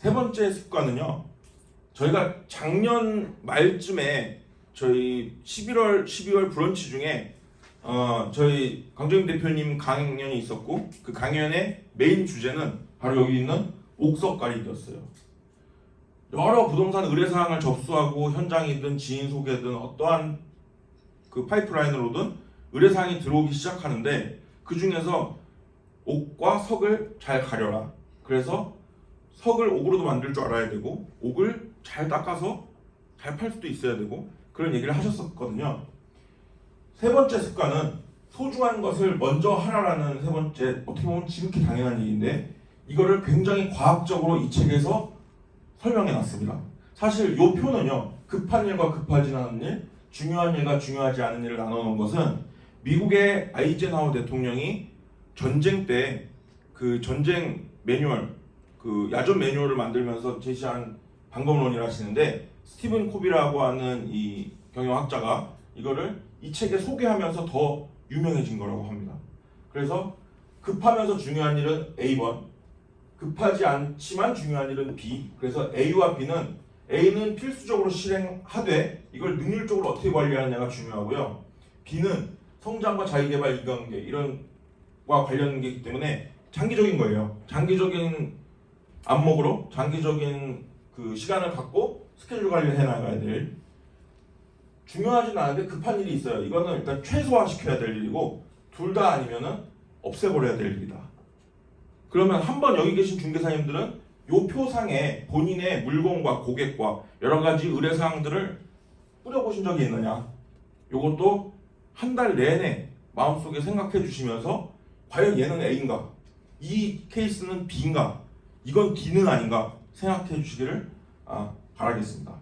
세 번째 습관은요. 저희가 작년 말쯤에 저희 11월 12월 브런치 중에 어 저희 강정임 대표님 강연이 있었고 그 강연의 메인 주제는 바로 여기 있는 옥석 가리기였어요. 여러 부동산 의뢰 사항을 접수하고 현장이든 지인 소개든 어떠한 그 파이프라인으로든 의뢰 사항이 들어오기 시작하는데 그 중에서 옥과 석을 잘 가려라. 그래서 석을 옥으로도 만들 줄 알아야 되고 옥을 잘 닦아서 잘 팔 수도 있어야 되고 그런 얘기를 하셨었거든요. 세 번째 습관은 소중한 것을 먼저 하라라는 세 번째 어떻게 보면 지극히 당연한 얘기인데 이거를 굉장히 과학적으로 이 책에서 설명해 놨습니다. 사실 이 표는요 급한 일과 급하지 않은 일, 중요한 일과 중요하지 않은 일을 나눠 놓은 것은 미국의 아이젠하워 대통령이 전쟁 때 그 전쟁 매뉴얼 그 야전 매뉴얼을 만들면서 제시한 방법론이라 하시는데 스티븐 코비라고 하는 이 경영학자가 이거를 이 책에 소개하면서 더 유명해진 거라고 합니다. 그래서 급하면서 중요한 일은 A번, 급하지 않지만 중요한 일은 B. 그래서 A와 B는 A는 필수적으로 실행하되 이걸 능률적으로 어떻게 관리하느냐가 중요하고요. B는 성장과 자기개발 이관계 이런 과 관련되기 때문에 장기적인 거예요. 장기적인 안목으로 장기적인 그 시간을 갖고 스케줄 관리를 해나가야 될 중요하진 않은데 급한 일이 있어요. 이거는 일단 최소화 시켜야 될 일이고 둘 다 아니면은 없애버려야 될 일이다. 그러면 한번 여기 계신 중개사님들은 요 표상에 본인의 물건과 고객과 여러 가지 의뢰 사항들을 뿌려보신 적이 있느냐? 요것도 한 달 내내 마음속에 생각해 주시면서 과연 얘는 A인가? 이 케이스는 B인가? 이건 D는 아닌가? 생각해 주시기를 아, 바라겠습니다.